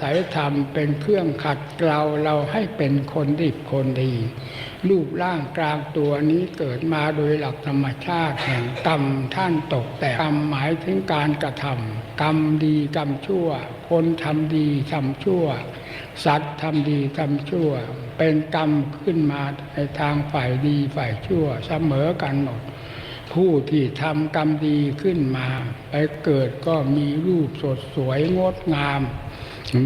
ศัยธรรมเป็นเครื่องขัดเกลาเราให้เป็นคนดีคนดี รูปร่างกลางตัวนี้เกิดมาโดยหลักธรรมชาติแห่งกรรมท่านตกแต่กรรมหมายถึงการกระทำกรรมดีกรรมชั่ว คนทำดีทำชั่ว สัตว์ทำดีทำชั่ว เป็นกรรมขึ้นมาในทางฝ่ายดีฝ่ายชั่วเสมอกันหมดผู้ที่ทำกรรมดีขึ้นมา ไปเกิดก็มีรูปสดสวยงดงาม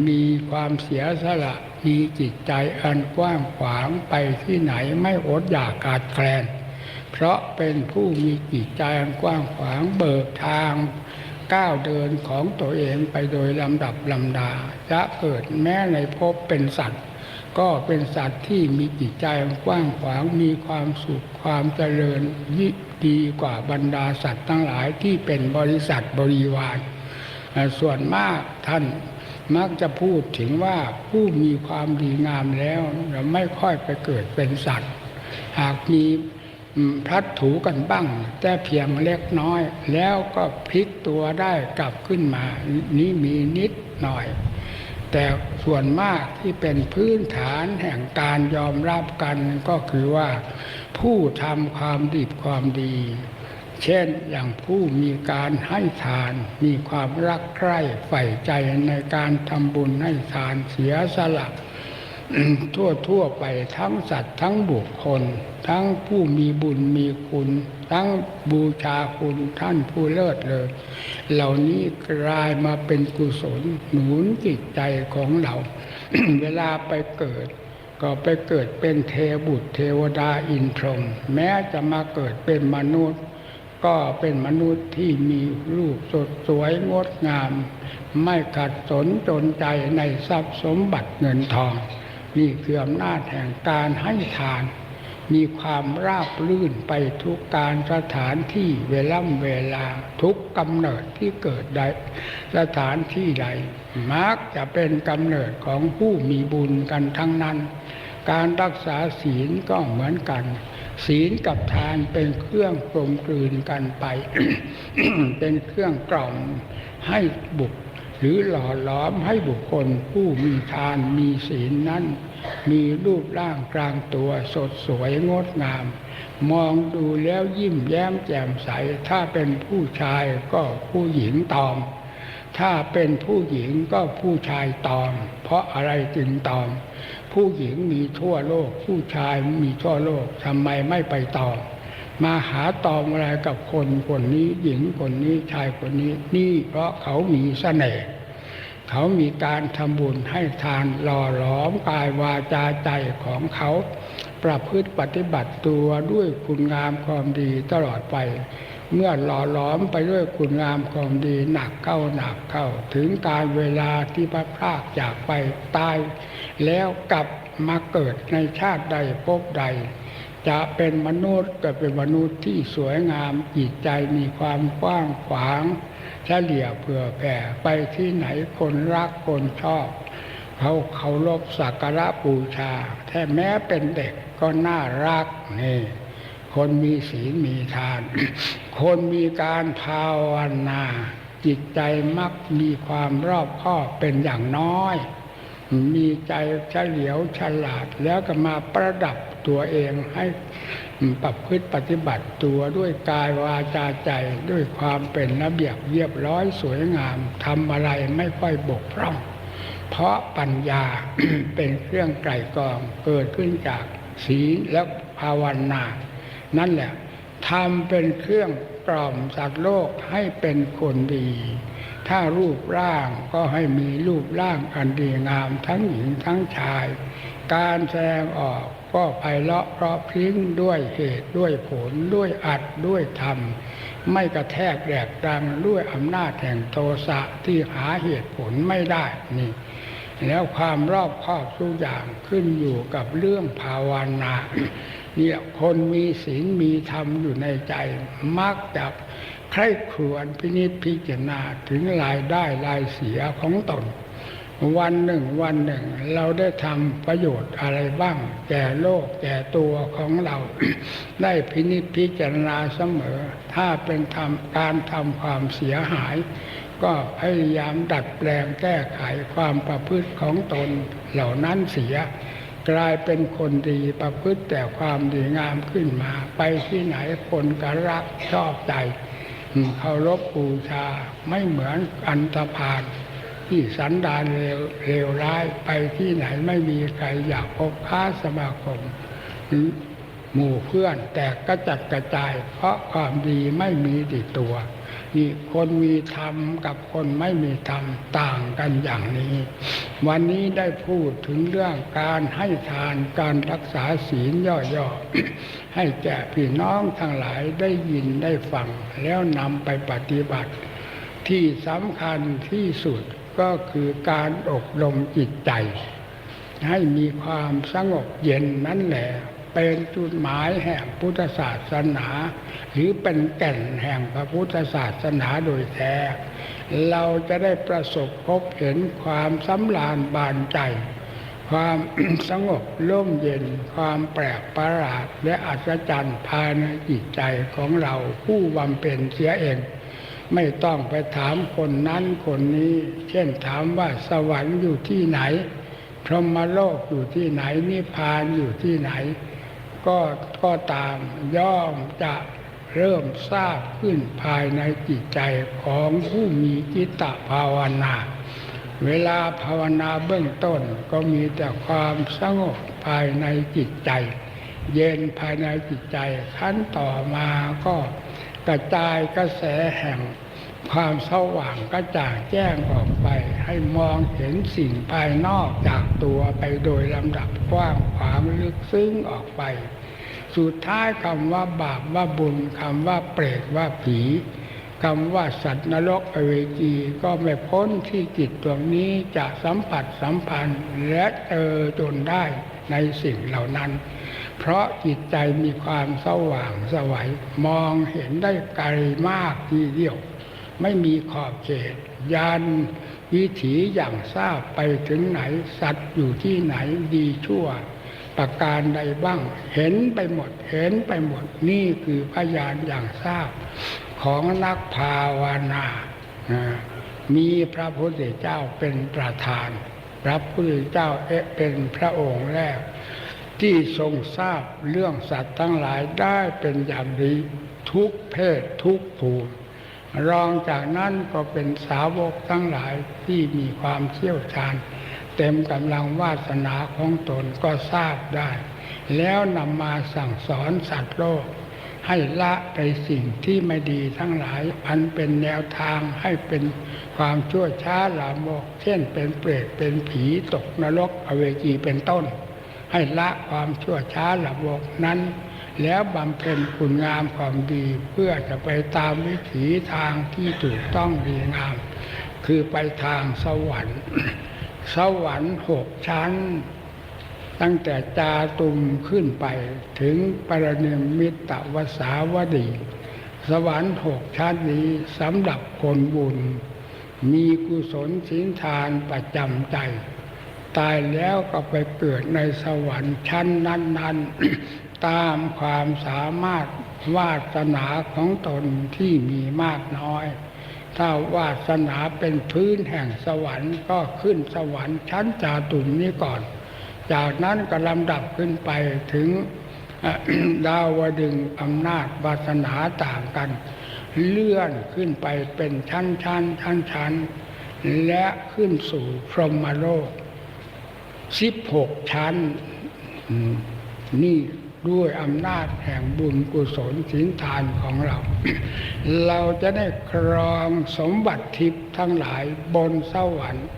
มีความเสียสละมีจิตใจอันกว้างขวางไปที่ไหนไม่อดอยากขาดแคลน เพราะเป็นผู้มีจิตใจอันกว้างขวางเบิกทางก้าวเดินของตัวเองไปโดยลำดับลำดาจะเกิดแม้ในภพเป็นสัตว์ ก็เป็นสัตว์ที่มีจิตใจกว้างขวางมีความสุขความเจริญยิ่งดีกว่าบรรดาสัตว์ทั้งหลายที่เป็นบริษัทบริวาร ส่วนมากท่าน มักจะพูดถึงว่าผู้มีความดีงามแล้วเราไม่ค่อยไปเกิดเป็นสัตว์ หากมีพลัดถูกันบ้าง แต่เพียงเล็กน้อย แล้วก็พลิกตัวได้กลับขึ้นมา นี้มีนิดหน่อย แต่ส่วนมากที่เป็นพื้นฐานแห่งการยอมรับกันก็คือว่า ผู้ทำความดีความดี เช่นอย่างผู้มีการให้ทาน มีความรักใคร่ใฝ่ใจในการทำบุญให้ทานเสียสละทั่วทั่วไปทั้งสัตว์ทั้งบุคคล ทั้งผู้มีบุญมีคุณ ทั้งบูชาคุณท่านผู้เลิศเลย เหล่านี้กลายมาเป็นกุศลหนุนจิตใจของเรา เวลาไปเกิด ก็ไปเกิดเป็นเทบุตรเทวดาอินทรมแม้จะมาเกิดเป็นมนุษย์ ก็เป็นมนุษย์ที่มีรูปสดสวยงดงาม ไม่ขัดสนจนใจในทรัพย์สมบัติเงินทอง นี่คืออำนาจแห่งการให้ทาน มีความราบรื่นไปทุกการสถานที่เวล่ำเวลาทุกกำเนิดที่เกิดใดสถานที่ใด มักจะเป็นกำเนิดของผู้มีบุญกันทั้งนั้น การรักษาศีลก็เหมือนกัน ศีลกับทานเป็นเครื่องกลมกลืนกันไป เป็นเครื่องกล่อมให้บุคหรือหล่อหลอมให้บุคคลผู้มีทานมีศีลนั้น มีรูปร่างกลางตัวสดสวยงดงาม มองดูแล้วยิ้มแย้มแจ่มใส ถ้าเป็นผู้ชายก็ผู้หญิงตอม ถ้าเป็นผู้หญิงก็ผู้ชายตอม เพราะอะไรจึงตอม ผู้หญิงมีทั่วโลก ผู้ชายมีทั่วโลกทำไมไม่ไปตอมมาหาตอมอะไรกับคนคนนี้ หญิงคนนี้ชายคนนี้ นี่เพราะเขามีเสน่ห์เขามีการทำบุญให้ทานหล่อหลอมกายวาจาใจของเขา ประพฤติปฏิบัติตัวด้วยคุณงามความดีตลอดไป เมื่อหล่อหลอมไปด้วยคุณงามความดีหนักเข้าหนักเข้า ถึงการเวลาที่พระพรากจากไปตาย แล้วกลับมาเกิดในชาติใดภพใด จะเป็นมนุษย์ก็เป็นมนุษย์ที่สวยงามจิตใจมีความกว้างขวางเฉลี่ยเผื่อแผ่ไปที่ไหนคนรักคนชอบ เขาเคารพสักการะบูชาแท้แม้เป็นเด็กก็น่ารักนี่ คนมีศีลมีทาน คนมีการภาวนาจิตใจมักมีความรอบคอบเป็นอย่างน้อย มีใจเฉลียวฉลาดแล้วก็มาประดับตัวเองให้ประพฤติปฏิบัติตัวด้วยกายวาจาใจด้วยความเป็นระเบียบเรียบร้อยสวยงามทำอะไรไม่ค่อยบกพร่อง เพราะปัญญาเป็นเครื่องไกล่กองเกิดขึ้นจากศีลและภาวนา นั่นแหละทำเป็นเครื่องกล่อมสัตว์โลกให้เป็นคนดี ถ้ารูปร่างก็ให้มีรูปร่างอันดีงามทั้งหญิงทั้งชาย การแสดงออกก็ไพเราะเพราะพริ้งด้วยเหตุด้วยผลด้วยอัดด้วยธรรม ไม่กระแทกแดกดังด้วยอำนาจแห่งโทสะที่หาเหตุผลไม่ได้นี่ แล้วความรอบคอบทุกอย่างขึ้นอยู่กับเรื่องภาวนาเนี่ยคนมีศีลมีธรรมอยู่ในใจ มักจะใคร่ครวญพินิจพิจารณาถึงรายได้รายเสียของตน วันหนึ่งวันหนึ่ง เราได้ทำประโยชน์อะไรบ้าง แก่โลกแก่ตัวของเรา ได้พินิจพิจารณาเสมอ ถ้าเป็นทำการทำความเสียหาย ก็พยายามดัดแปลงแก้ไขความประพฤติของตนเหล่านั้นเสีย กลายเป็นคนดีประพฤติแต่ความดีงามขึ้นมา ไปที่ไหนคนก็รักชอบใจเคารพบูชาไม่เหมือนอันตพาลที่สันดานเลวเลวร้ายไปที่ไหนไม่มีใครอยากพบค้าสมาคมหมู่เพื่อนแต่ก็จัดกระจายเพราะความดีไม่มีติดตัว นี่คนมีธรรมกับคนไม่มีธรรมต่างกันอย่างนี้ วันนี้ได้พูดถึงเรื่องการให้ทานการรักษาศีลย่อๆ ให้แก่พี่น้องทั้งหลายได้ยินได้ฟัง แล้วนำไปปฏิบัติ ที่สำคัญที่สุดก็คือการอบรมจิตใจ ให้มีความสงบเย็นนั่นแหละ เป็นจุดหมายแห่งพุทธศาสนา หรือเป็นแก่นแห่งพระพุทธศาสนาโดยแท้ เราจะได้ประสบพบเห็นความสำราญบานใจ ความสงบร่มเย็น ความแปลกประหลาดและอัศจรรย์ภายในจิตใจของเราผู้บำเพ็ญเสียเอง ไม่ต้องไปถามคนนั้นคนนี้ เช่นถามว่าสวรรค์อยู่ที่ไหนพรหมโลกอยู่ที่ไหนนิพพานอยู่ที่ไหน ก็ก็ตามย่อมจะเริ่มทราบขึ้นภายในจิตใจของผู้มีจิตตภาวนา เวลาภาวนาเบื้องต้นก็มีแต่ความสงบภายในจิตใจ เย็นภายในจิตใจขั้นต่อมาก็กระจายกระแสแห่ง ความสว่างกระจ่างแจ้งออกไป ให้มองเห็นสิ่งภายนอกจากตัวไปโดยลำดับกว้างขวางลึกซึ้งออกไป สุดท้ายคำว่าบาปว่าบุญคำว่าเปรตว่าผีคำว่าสัตว์นรกอเวจีก็ไม่พ้นที่จิตดวงนี้จะสัมผัสสัมพันธ์และเจอจนได้ในสิ่งเหล่านั้น เพราะจิตใจมีความสว่างสวัยมองเห็นได้ไกลมากทีเดียว ไม่มีขอบเขตยานวิถีอย่างทราบไปถึงไหน สัตว์อยู่ที่ไหนดีชั่ว ประการใดบ้าง เห็นไปหมด เห็นไปหมดนี่คือพยานอย่างทราบ ของนักภาวนามีพระพุทธเจ้าเป็นประธาน พระพุทธเจ้าเอเป็นพระองค์แรก ที่ทรงทราบเรื่องสัตว์ทั้งหลายได้เป็นอย่างดีทุกเพศทุกภูมิ รองจากนั้นก็เป็นสาวกทั้งหลายที่มีความเชี่ยวชาญ เต็มกำลังวาสนาของตนก็ทราบได้ แล้วนำมาสั่งสอนสัตว์โลก ให้ละในสิ่งที่ไม่ดีทั้งหลาย อันเป็นแนวทางให้เป็นความชั่วช้าลามก เช่นเป็นเปรตเป็นผีตกนรกอเวจีเป็นต้น ให้ละความชั่วช้าลามกนั้น แล้วบำเพ็ญคุณงามความดีเพื่อจะไปตามวิถีทางที่ถูกต้องดีงาม คือไปทางสวรรค์ สวรรค์หกชั้น ตั้งแต่จาตุมขึ้นไปถึงปรนิมิตวสาวดี สวรรค์หกชั้นนี้สำหรับคนบุญ มีกุศลสินทานประจำใจตายแล้วก็ไปเกิดในสวรรค์ชั้นนั้น ๆ ตามความสามารถวาสนาของตนที่มีมากน้อย ถ้าวาสนาเป็นพื้นแห่งสวรรค์ก็ขึ้นสวรรค์ชั้นจาตุมนี้ก่อน จากนั้นก็ลำดับขึ้นไปถึงดาวดึงอำนาจวาสนาต่างกัน เลื่อนขึ้นไปเป็นชั้นชั้นชั้นชั้นและขึ้นสู่พรหมโลกสิบหกชั้นนี่ ด้วยอำนาจแห่งบุญกุศลศีลทานของเรา เราจะได้ครองสมบัติทิพย์ทั้งหลายบนสวรรค์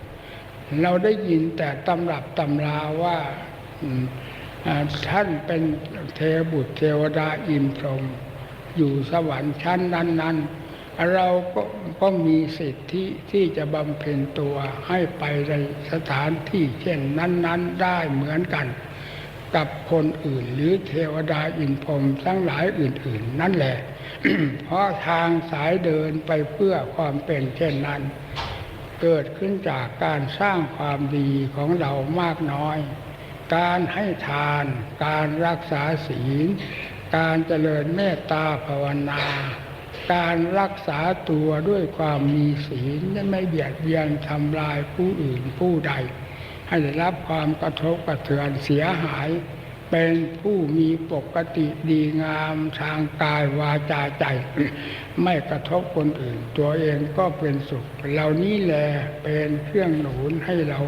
เราได้ยินแต่ตำรับตำราว่าท่านเป็นเทวบุตรเทวดาอินพรหมอยู่สวรรค์ชั้นนั้นๆ เราก็ก็มีสิทธิที่จะบำเพ็ญตัวให้ไปในสถานที่เช่นนั้น ๆ ได้เหมือนกัน กับคนอื่น หรือเทวดาอินพรหมทั้งหลายอื่น ๆ นั่นแหละ เพราะทางสายเดินไปเพื่อความเป็นเช่นนั้น เกิดขึ้นจากการสร้างความดีของเรามากน้อย การให้ทาน การรักษาศีล การเจริญเมตตาภาวนา การรักษาตัวด้วยความมีศีลและไม่เบียดเบียนทำลายผู้อื่นผู้ใด ให้ได้รับความกระทบกระเทือนเสียหาย เป็นผู้มีปกติดีงามทางกายวาจาใจ ไม่กระทบคนอื่น ตัวเองก็เป็นสุข เหล่านี้แหละเป็นเครื่องหนุนให้เรา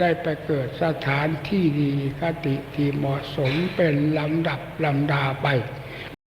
ได้ไปเกิดสถานที่ดีคติที่เหมาะสมเป็นลำดับลำดาไป